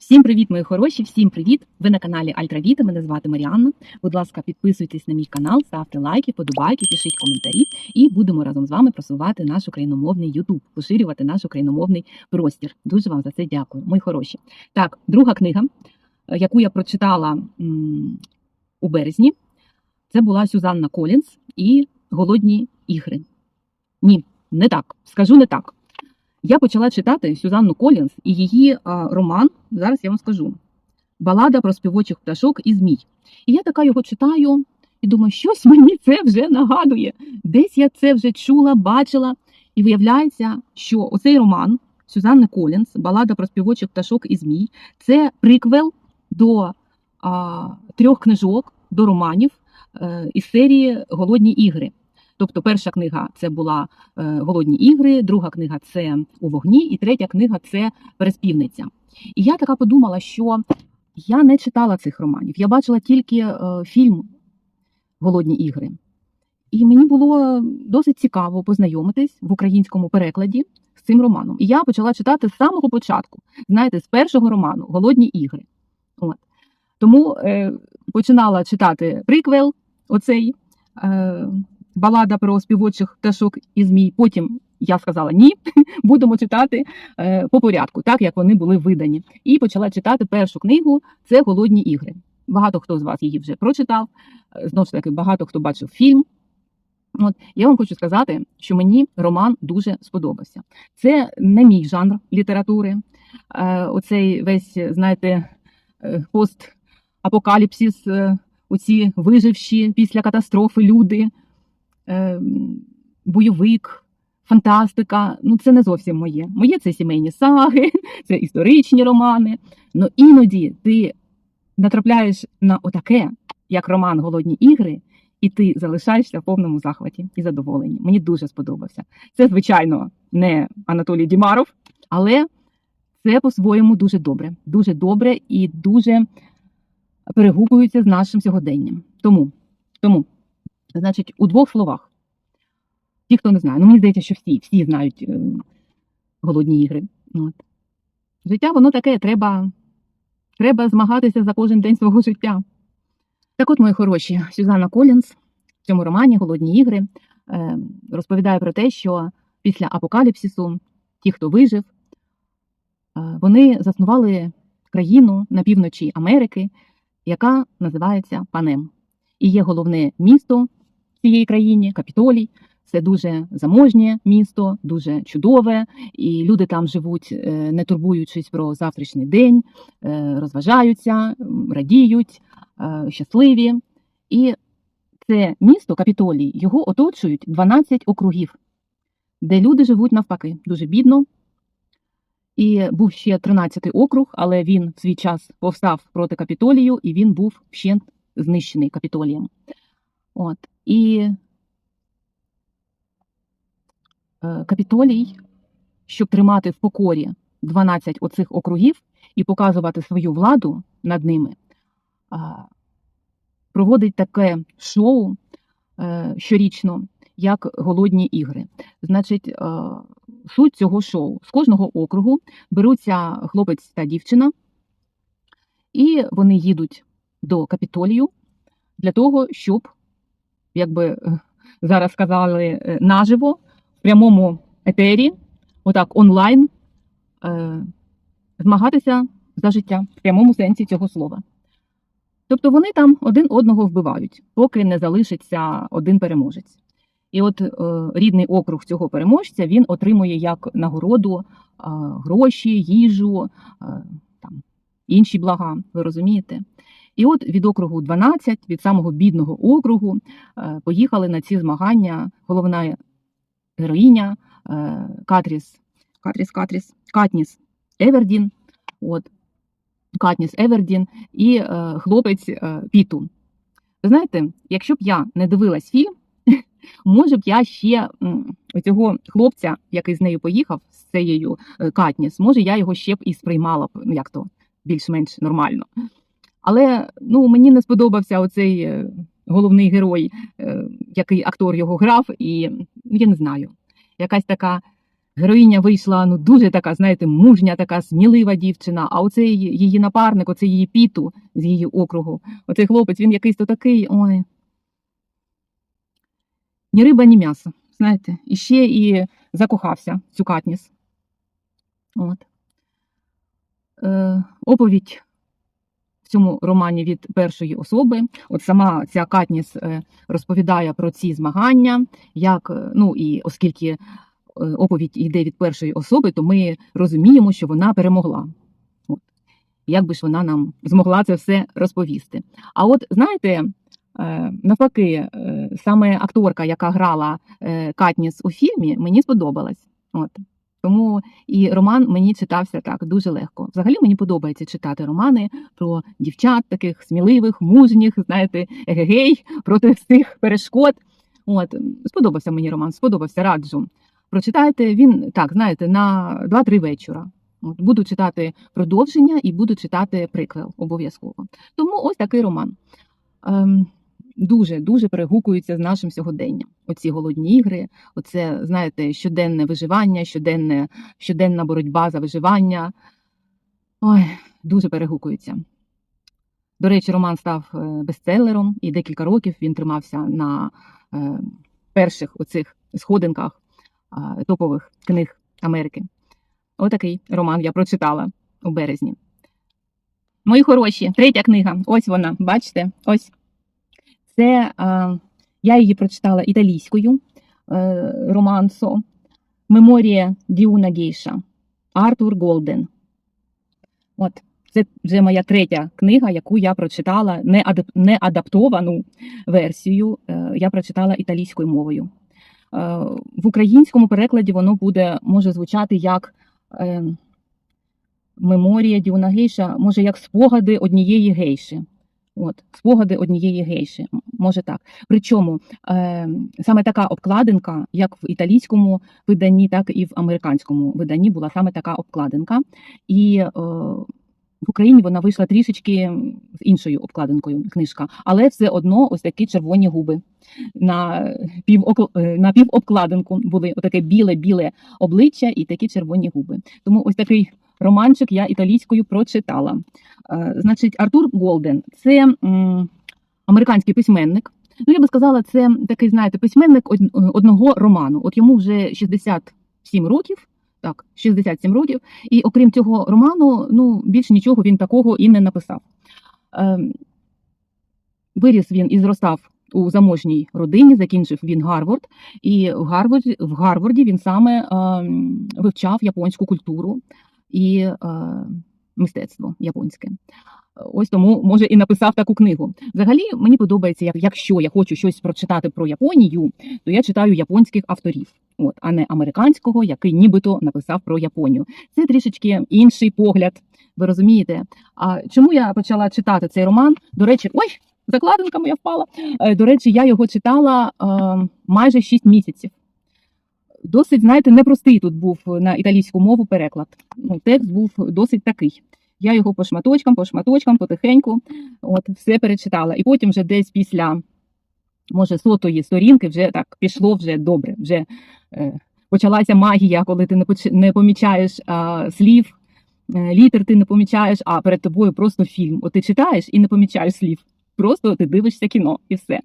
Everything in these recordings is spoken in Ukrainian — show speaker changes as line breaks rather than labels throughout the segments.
Всім привіт, мої хороші! Всім привіт! Ви на каналі Альтравіта. Мене звати Маріанна. Будь ласка, підписуйтесь на мій канал, ставте лайки, подобайки, пишіть коментарі, і будемо разом з вами просувати наш україномовний Ютуб, поширювати наш україномовний простір. Дуже вам за це дякую, мої хороші. Так, друга книга, е, яку я прочитала у березні, це була Сюзанна Колінс і Голодні ігри. Ні, не так. Скажу не так. Я почала читати Сюзанну Колінс і її а, роман. Зараз я вам скажу. Балада про співочих пташок і змій. І я така його читаю і думаю, щось мені це вже нагадує. Десь я це вже чула, бачила. І виявляється, що оцей роман Сюзанни Колінс, Балада про співочих пташок і змій, це приквел до а, трьох книжок, до романів е, із серії Голодні ігри. Тобто, перша книга це була е, Голодні ігри, друга книга це у вогні, і третя книга це Переспівниця. І я така подумала, що я не читала цих романів. Я бачила тільки е, фільм Голодні ігри. І мені було досить цікаво познайомитись в українському перекладі з цим романом. І я почала читати з самого початку, знаєте, з першого роману Голодні ігри. От. Тому е, починала читати приквел, оцей е, балада про співочих пташок і змій. Потім я сказала ні, будемо читати е, по порядку, так як вони були видані. І почала читати першу книгу це Голодні ігри. Багато хто з вас її вже прочитав. Е, Знову ж таки, багато хто бачив фільм. От я вам хочу сказати, що мені роман дуже сподобався. Це не мій жанр літератури. Е, Оцей весь, знаєте, постапокаліпсис, оці виживші після катастрофи люди, бойовик, фантастика. Ну, це не зовсім моє. Моє це сімейні саги, це історичні романи. Ну іноді ти натрапляєш на отаке, як роман Голодні ігри, і ти залишаєшся в повному захваті і задоволенні. Мені дуже сподобався. Це, звичайно, не Анатолій Дімаров, але це по-своєму дуже добре. Дуже добре і дуже перегукується з нашим сьогоденням. Тому, тому, значить, у двох словах. Ті, хто не знає, ну мені здається, що всі, всі знають е, голодні ігри. От. Життя воно таке, треба, треба змагатися за кожен день свого життя. Так от, мої хороші, Сюзанна Колінс в цьому романі Голодні ігри е, розповідає про те, що після апокаліпсису ті, хто вижив, е, вони заснували країну на півночі Америки, яка називається Панем. І є головне місто цієї країні Капітолій. Це дуже заможнє місто, дуже чудове, і люди там живуть, е, не турбуючись про завтрашній день, е, розважаються, радіють, е, щасливі. І це місто Капітолій, його оточують 12 округів, де люди живуть навпаки, дуже бідно. І був ще 13-й округ, але він в свій час повстав проти Капітолію, і він був вщент знищений Капітолієм. От. І е, Капітолій, щоб тримати в покорі 12 оцих округів і показувати свою владу над ними, проводить таке шоу е, щорічно, як Голодні ігри. Значить, е, суть цього шоу з кожного округу беруться хлопець та дівчина, і вони їдуть до Капітолію для того, щоб, якби е, зараз сказали, е, наживо, в прямому етері, отак онлайн, е, змагатися за життя в прямому сенсі цього слова. Тобто вони там один одного вбивають, поки не залишиться один переможець. І от рідний округ цього переможця він отримує як нагороду гроші, їжу, там, інші блага, ви розумієте? І от від округу 12, від самого бідного округу, е, поїхали на ці змагання головна героїня е, Катріс, Катріс, Катріс, Катніс Евердін. От, Катніс Евердін і е, хлопець Піту. Ви знаєте, якщо б я не дивилась фільм, може б я ще м, оцього хлопця, який з нею поїхав, з цією Катніс, може я його ще б і сприймала б, ну як то, більш-менш нормально. Але ну, мені не сподобався оцей е, головний герой, е, який актор його грав, і ну, я не знаю, якась така героїня вийшла ну дуже така, знаєте, мужня, така смілива дівчина. А оцей її напарник, оцей її піту з її округу, оцей хлопець, він якийсь то такий. Ой. Ні риба, ні м'ясо. Знаєте, і ще і закохався цю Катніс. От. Е, оповідь цьому романі від першої особи. От сама ця Катніс е, розповідає про ці змагання, як, е, ну і оскільки е, оповідь йде від першої особи, то ми розуміємо, що вона перемогла. От. Як би ж вона нам змогла це все розповісти? А от знаєте, навпаки, саме акторка, яка грала Катніс у фільмі, мені сподобалась. От. Тому і роман мені читався так дуже легко. Взагалі мені подобається читати романи про дівчат, таких сміливих, мужніх, знаєте, егегей, проти всіх перешкод. От сподобався мені роман, сподобався, раджу. Прочитайте він так, знаєте, на 2-3 вечора. От, буду читати продовження і буду читати приквел обов'язково. Тому ось такий роман. Ем, дуже дуже перегукується з нашим сьогоденням. Оці голодні ігри, оце, знаєте, щоденне виживання, щоденне, щоденна боротьба за виживання. Ой, дуже перегукується. До речі, роман став е, бестселером, і декілька років він тримався на е, перших оцих сходинках топових книг Америки. Отакий роман я прочитала у березні. Мої хороші, третя книга. Ось вона, бачите? Ось. Це е, я її прочитала італійською е, романсо Меморія Діуна Гейша Артур Голден. От, це вже моя третя книга, яку я прочитала не, адаптовану версію. Е, я прочитала італійською мовою. В українському перекладі воно буде може звучати як Меморія Діуна Гейша, може як спогади однієї гейші. От, спогади однієї гейші, може так. Причому е, саме така обкладинка, як в італійському виданні, так і в американському виданні була саме така обкладинка. І е, в Україні вона вийшла трішечки з іншою обкладинкою книжка, але все одно ось такі червоні губи на пів на півобкладинку були отаке біле-біле обличчя і такі червоні губи. Тому ось такий романчик я італійською прочитала. Е, Значить, Артур Голден це американський письменник. Ну, я би сказала, це такий, знаєте, письменник одного роману. От йому вже 67 років. Так, 67 років. І окрім цього роману, ну більш нічого він такого і не написав. Ем, Виріс він і зростав у заможній родині, закінчив він Гарвард, і в Гарварді, в Гарварді він саме ем, вивчав японську культуру і е, мистецтво японське. Ось тому може і написав таку книгу. Взагалі мені подобається, як якщо я хочу щось прочитати про Японію, то я читаю японських авторів, от а не американського, який нібито написав про Японію. Це трішечки інший погляд. Ви розумієте? А чому я почала читати цей роман? До речі, ой, закладинка моя впала. Е, До речі, я його читала е, майже 6 місяців. Досить, знаєте, непростий тут був на італійську мову переклад. Ну, текст був досить такий. Я його по шматочкам, по шматочкам, потихеньку, от все перечитала. І потім вже десь після, може, сотої сторінки вже так пішло вже добре. Вже е, почалася магія, коли ти не, поч... не помічаєш а, слів, е, літер ти не помічаєш, а перед тобою просто фільм. От ти читаєш і не помічаєш слів. Просто ти дивишся кіно і все.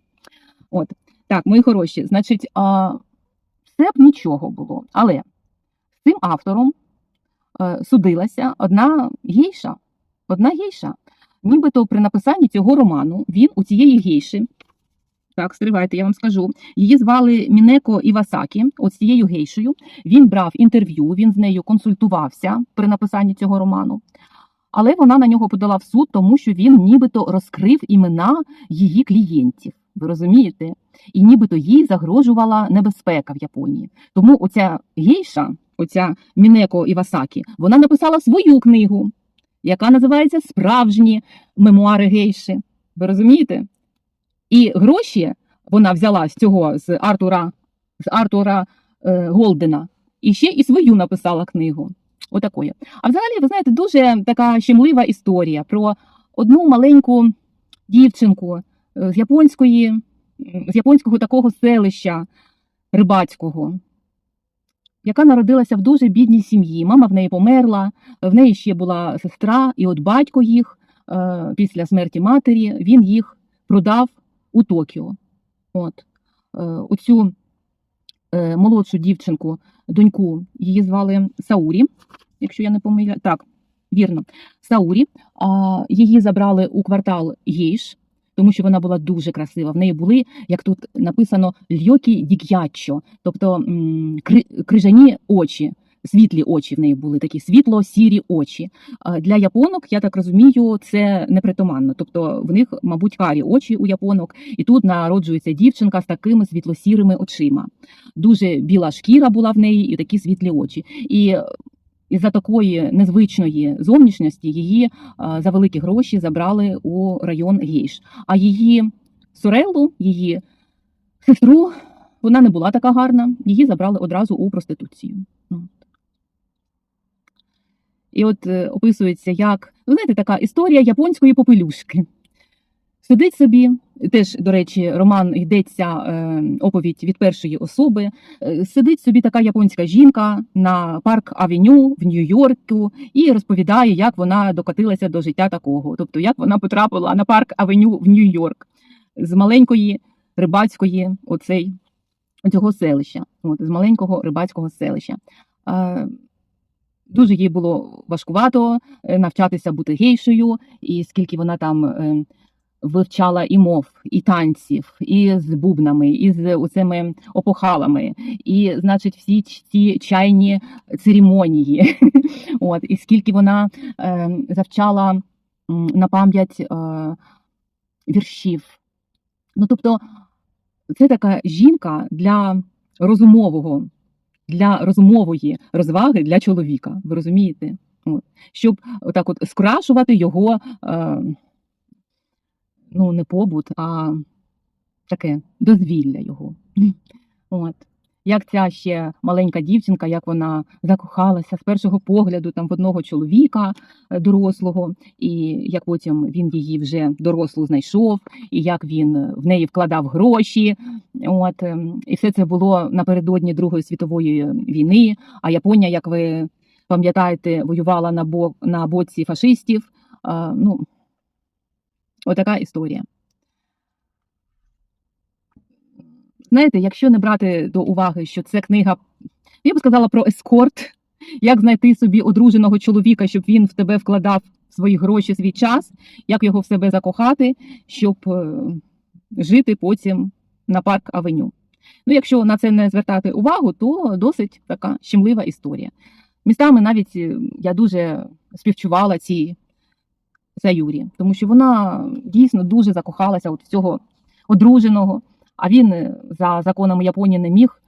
От так, мої хороші, значить, все б нічого було. Але з цим автором е, судилася одна гейша. Одна гейша. Нібито при написанні цього роману він у цієї гейші. Так, стривайте, я вам скажу. Її звали Мінеко Івасакі, от цією гейшею. Він брав інтерв'ю, він з нею консультувався при написанні цього роману. Але вона на нього подала в суд, тому що він нібито розкрив імена її клієнтів. Ви розумієте? І нібито їй загрожувала небезпека в Японії. Тому оця гейша, оця Мінеко Івасакі, вона написала свою книгу, яка називається Справжні мемуари гейші. Ви розумієте? І гроші вона взяла з цього з Артура, з Артура е, Голдена, і ще і свою написала книгу. Отакої. А взагалі, ви знаєте, дуже така щемлива історія про одну маленьку дівчинку з японської, з японського такого селища рибацького. яка народилася в дуже бідній сім'ї. Мама в неї померла, в неї ще була сестра, і от батько їх е, після смерті матері він їх продав у Токіо. От. Е, оцю е, молодшу дівчинку, доньку, її звали Саурі, якщо я не помиляю. Так, вірно, Саурі. Її забрали у квартал Гейш, тому що вона була дуже красива. В неї були, як тут написано, льокі дік'ячо, тобто крижані очі. Світлі очі в неї були такі світло-сірі очі. Для японок, я так розумію, це непритаманно. Тобто в них, мабуть, карі очі у японок, і тут народжується дівчинка з такими світло-сірими очима. Дуже біла шкіра була в неї і такі світлі очі. І із-за такої незвичної зовнішності її за великі гроші забрали у район Гейш. А її Сорелу, її сестру, вона не була така гарна, її забрали одразу у проституцію. І от е, описується, як ви знаєте, така історія японської попелюшки. Сидить собі, теж, до речі, роман йдеться е, оповідь від першої особи. Е, Сидить собі така японська жінка на парк Авеню в Нью-Йорку і розповідає, як вона докотилася до життя такого. Тобто, як вона потрапила на парк Авеню в Нью-Йорк з маленької рибацької оцей, цього селища, от, з маленького рибацького селища. Е, Дуже їй було важкувато навчатися бути гейшею, і скільки вона там вивчала і мов, і танців, і з бубнами, і з оцими опохалами, і, значить, всі ці чайні церемонії. От, і скільки вона е, завчала на пам'ять е, віршів. Ну, тобто, це така жінка для розумового, для розумової розваги для чоловіка. Ви розумієте? От. Щоб отак от скрашувати його. Е, ну, не побут, а таке дозвілля його. От. Як ця ще маленька дівчинка, як вона закохалася з першого погляду там в одного чоловіка е, дорослого, і як потім він її вже дорослу знайшов, і як він е, в неї вкладав гроші. От ем, і все це було напередодні Другої світової війни. А Японія, як ви пам'ятаєте, воювала на бок на боці фашистів. А, ну, Отака історія. Знаєте, якщо не брати до уваги, що це книга, я б сказала про ескорт, як знайти собі одруженого чоловіка, щоб він в тебе вкладав свої гроші, свій час, як його в себе закохати, щоб е, жити потім на парк Авеню. Ну, якщо на це не звертати увагу, то досить така щемлива історія. Містами навіть е, я дуже співчувала цій Саюрі, тому що вона дійсно дуже закохалася от цього одруженого, а він е, за законами Японії не міг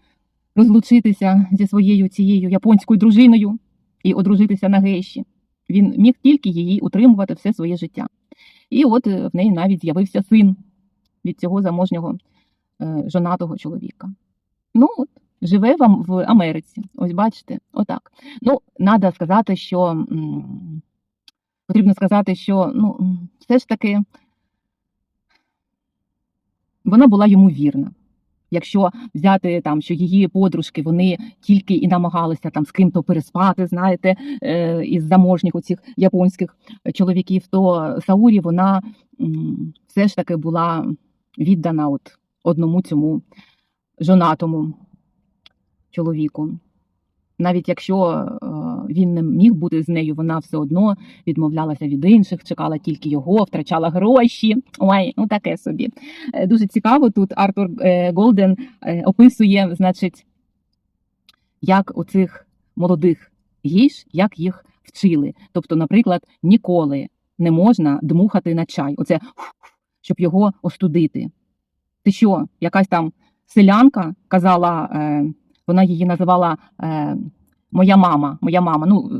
розлучитися зі своєю цією японською дружиною і одружитися на гейші. Він міг тільки її утримувати все своє життя. І от е, в неї навіть з'явився син від цього заможнього е, жонатого чоловіка. Ну, от, живе вам в Америці. Ось бачите, отак. Ну, треба сказати, що. м, потрібно сказати, що ну, все ж таки вона була йому вірна. Якщо взяти там, що її подружки вони тільки і намагалися там з ким-то переспати, знаєте, е, із заможніх оцих японських чоловіків, то Саурі вона все ж таки була віддана от одному цьому жонатому чоловіку. Навіть якщо він не міг бути з нею, вона все одно відмовлялася від інших, чекала тільки його, втрачала гроші. Ой, ну таке собі. Е, Дуже цікаво тут Артур е, Голден е, описує, значить, як оцих молодих гіж, як їх вчили. Тобто, наприклад, ніколи не можна дмухати на чай, оце щоб його остудити. Ти що, якась там селянка казала, вона її називала моя мама, моя мама. Ну,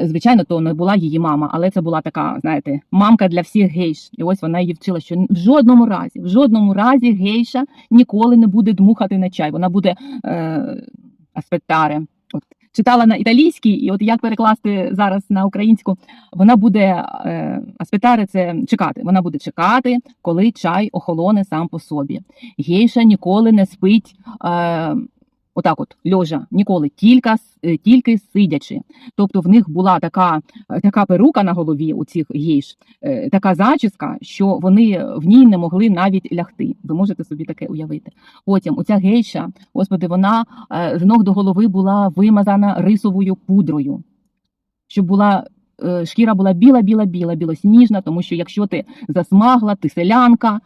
е, звичайно, то не була її мама, але це була така, знаєте, мамка для всіх гейш. І ось вона її вчила, що в жодному разі, в жодному разі гейша ніколи не буде дмухати на чай. Вона буде е, аспектаре. От читала на італійській, і от як перекласти зараз на українську, вона буде е, аспектаре це чекати. Вона буде чекати, коли чай охолоне сам по собі. Гейша ніколи не спить. Е, отак, от льожа, ніколи, тільки, е, тільки сидячи. Тобто в них була така, е, така перука на голові у цих гейш, е, така зачіска, що вони в ній не могли навіть лягти. Ви можете собі таке уявити. Потім оця гейша, господи, вона з ног до голови була вимазана рисовою пудрою, щоб була. Е, Шкіра була біла, біла, біла, білосніжна, тому що якщо ти засмагла, ти селянка,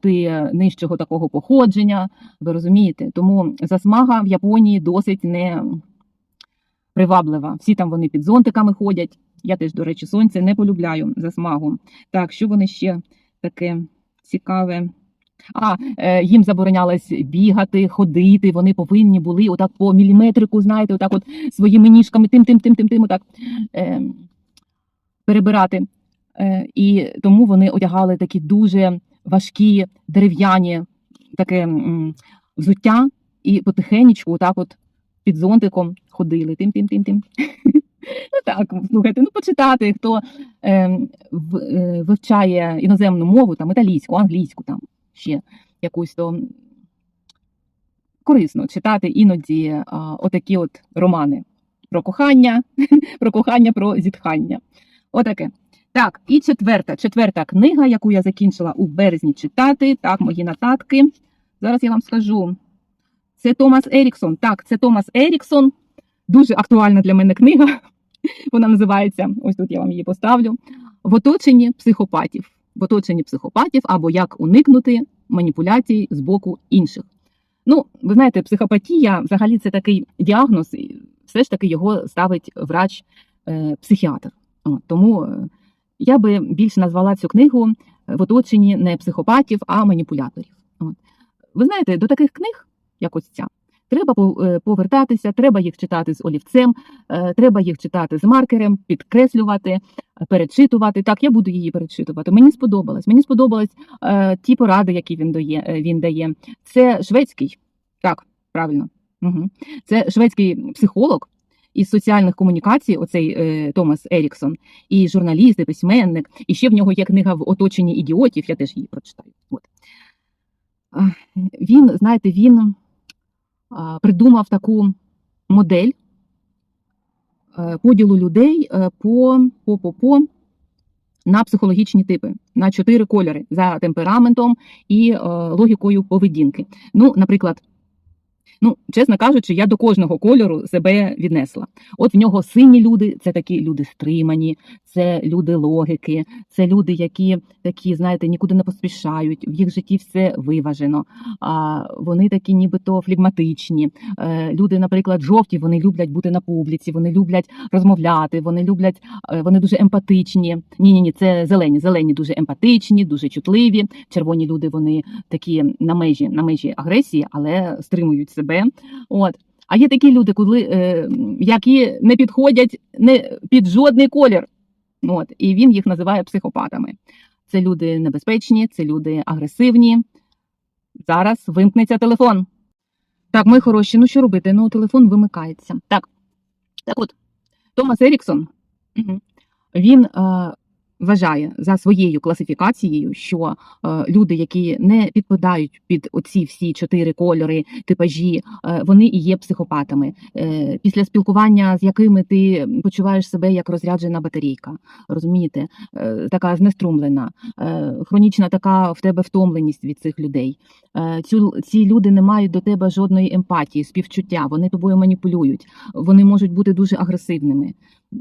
ти нижчого такого походження, ви розумієте? Тому засмага в Японії досить не приваблива. Всі там вони під зонтиками ходять. Я теж, до речі, сонце не полюбляю засмагу. Так, що вони ще таке цікаве? А, е, їм заборонялось бігати, ходити. Вони повинні були отак по міліметрику, знаєте, отак от своїми ніжками тим, тим, тим, тим, тим, отак е, перебирати. Е, і тому вони одягали такі дуже важкі дерев'яні таке взуття, і потихенечку, отак от під зонтиком ходили. Тим, тим, тим, тим. Ну так, слухайте, ну почитати, хто е, в, е, вивчає іноземну мову, там італійську, англійську, там ще якусь то корисно читати іноді а, отакі от романи про кохання, про кохання, про зітхання. Отаке. Так, і четверта, четверта книга, яку я закінчила у березні читати. Так, мої нотатки. Зараз я вам скажу. Це Томас Еріксон. Так, це Томас Еріксон. Дуже актуальна для мене книга. Вона називається, ось тут я вам її поставлю. В оточенні психопатів. В оточенні психопатів або як уникнути маніпуляцій з боку інших. Ну, ви знаєте, психопатія взагалі це такий діагноз, і все ж таки його ставить врач е, тому е, я би більше назвала цю книгу в оточенні не психопатів, а маніпуляторів. От. Ви знаєте, до таких книг, як ось ця, треба е, повертатися, треба їх читати з олівцем, е, треба їх читати з маркером, підкреслювати, е, перечитувати. Так, я буду її перечитувати. Мені сподобалось. Мені сподобались е, ті поради, які він дає. е, Він дає. Це шведський, так, правильно. Угу. Це шведський психолог із соціальних комунікацій, оцей е, Томас Еріксон, і журналіст, і письменник. І ще в нього є книга в оточенні ідіотів. Я теж її прочитаю. От. Він, знаєте, він придумав таку модель е, поділу людей е, по, по, по, по на психологічні типи, на чотири кольори за темпераментом і е, логікою поведінки. Ну, наприклад, ну, чесно кажучи, я до кожного кольору себе віднесла. От в нього сині люди це такі люди стримані, це люди логіки, це люди, які такі, знаєте, нікуди не поспішають, в їх житті все виважено. А вони такі, нібито флегматичні. Е, Люди, наприклад, жовті, вони люблять бути на публіці, вони люблять розмовляти, вони люблять, е, вони дуже емпатичні. Ні, ні, ні, це зелені. Зелені дуже емпатичні, дуже чутливі. Червоні люди вони такі на межі, на межі агресії, але стримують себе. От. А є такі люди, коли, е, які не підходять не під жодний колір. От. І він їх називає психопатами. Це люди небезпечні, це люди агресивні. Зараз вимкнеться телефон. Так, мої хороші, ну що робити? Ну, телефон вимикається. Так, так от, Томас Еріксон, він е, вважає за своєю класифікацією, що е, люди, які не підпадають під оці всі чотири кольори, типажі, е, вони і є психопатами. Е, після спілкування з якими ти почуваєш себе як розряджена батарейка, розумієте, е, така знеструмлена, е, хронічна така в тебе втомленість від цих людей. Е, Цю, ці люди не мають до тебе жодної емпатії, співчуття, вони тобою маніпулюють, вони можуть бути дуже агресивними.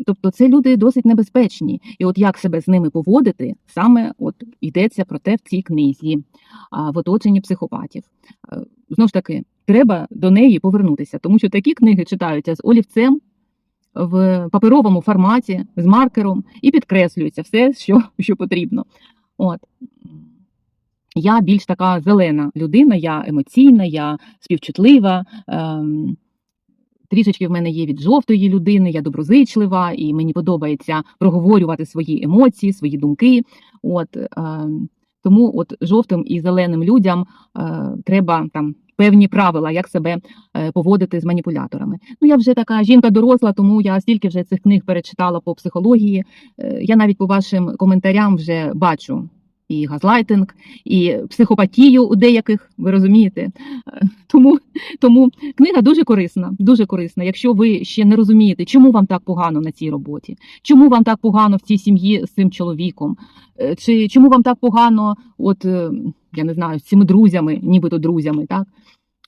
Тобто це люди досить небезпечні. І от як себе з ними поводити, саме от йдеться про те в цій книзі, в оточенні психопатів. Е, Знову ж таки, треба до неї повернутися, тому що такі книги читаються з олівцем в паперовому форматі, з маркером, і підкреслюється все, що, що потрібно. От. Я більш така зелена людина, я емоційна, я співчутлива. Ем, трішечки в мене є від жовтої людини, я доброзичлива, і мені подобається проговорювати свої емоції, свої думки. От, ем, тому от жовтим і зеленим людям е, треба там. Певні правила, як себе е, поводити з маніпуляторами. Ну, я вже така жінка доросла, тому я стільки вже цих книг перечитала по психології. Е, Я навіть по вашим коментарям вже бачу, і газлайтинг, і психопатію у деяких, ви розумієте. Е, Тому, тому книга дуже корисна, дуже корисна. Якщо ви ще не розумієте, чому вам так погано на цій роботі, чому вам так погано в цій сім'ї з цим чоловіком, е, чи чому вам так погано, от е, я не знаю, з цими друзями, нібито друзями, так?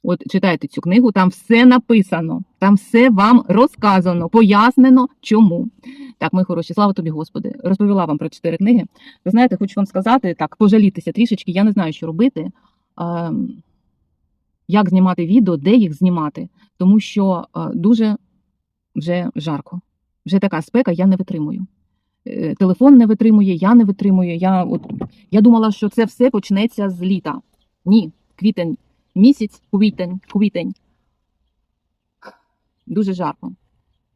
От читайте цю книгу, там все написано, там все вам розказано, пояснено, чому. Так, мої хороші, слава тобі, Господи. Розповіла вам про чотири книги. Ви знаєте, хочу вам сказати, так, пожалітися трішечки, я не знаю, що робити. Ем, як знімати відео, де їх знімати, тому що е, дуже вже жарко. Вже така спека, я не витримую. Е, Телефон не витримує, я не витримую. Я, от, я думала, що це все почнеться з літа. Ні, квітень місяць, квітень, квітень. Дуже жарко.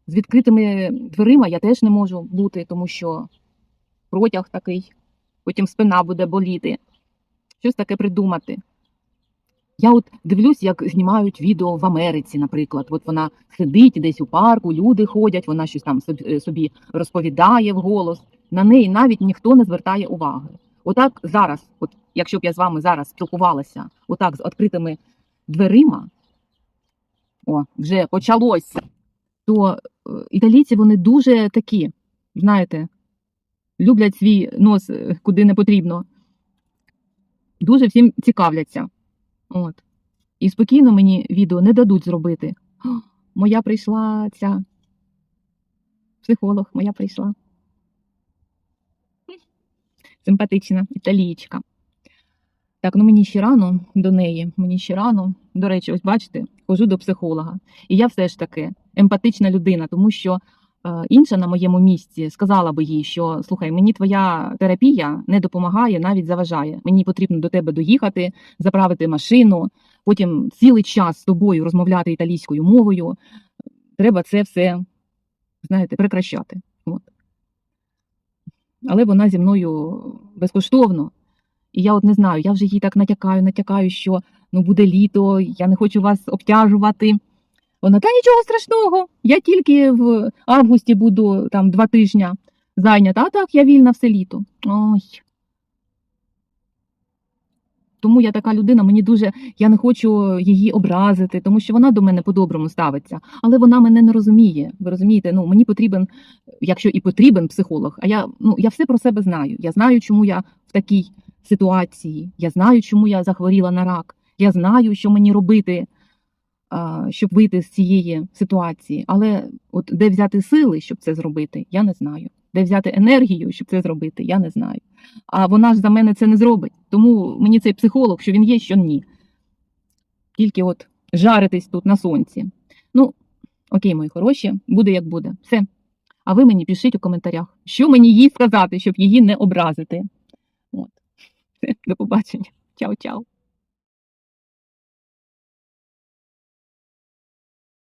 З відкритими дверима я теж не можу бути, тому що протяг такий, потім спина буде боліти. Щось таке придумати. Я от дивлюсь, як знімають відео в Америці, наприклад. От вона сидить десь у парку, люди ходять, вона щось там собі- е, собі розповідає вголос. На неї навіть ніхто не звертає уваги. Отак зараз, от якщо б я з вами зараз спілкувалася, отак з відкритими дверима, о, вже почалось, то е, італійці вони дуже такі, знаєте, люблять свій нос е, куди не потрібно. Дуже всім цікавляться. От. І спокійно мені відео не дадуть зробити. «О, Моя прийшла ця психолог, моя прийшла. Симпатична італійчка. Так, ну мені ще рано до неї, мені ще рано. До речі, ось бачите, хожу до психолога. І я все ж таки емпатична людина, тому що е, інша на моєму місці сказала би їй, що слухай, мені твоя терапія не допомагає, навіть заважає. Мені потрібно до тебе доїхати, заправити машину, потім цілий час з тобою розмовляти італійською мовою. Треба це все, знаєте, прекращати. От. Але вона зі мною безкоштовно. І я от не знаю, я вже їй так натякаю, натякаю, що ну буде літо, я не хочу вас обтяжувати. Вона, та нічого страшного, я тільки в августі буду там два тижні зайнята, а так я вільна все літо. Ой. Тому я така людина, мені дуже я не хочу її образити, тому що вона до мене по-доброму ставиться, але вона мене не розуміє. Ви розумієте? Ну мені потрібен, якщо і потрібен психолог, а я ну я все про себе знаю. Я знаю, чому я в такій ситуації. Я знаю, чому я захворіла на рак. Я знаю, що мені робити, щоб вийти з цієї ситуації. Але от де взяти сили, щоб це зробити, я не знаю. Де взяти енергію, щоб це зробити, я не знаю. А вона ж за мене це не зробить. Тому мені цей психолог, що він є, що ні. Тільки от жаритись тут на сонці. Ну, окей, мої хороші, буде як буде. Все. А ви мені пишіть у коментарях, що мені їй сказати, щоб її не образити. От. До побачення. Чао-чао.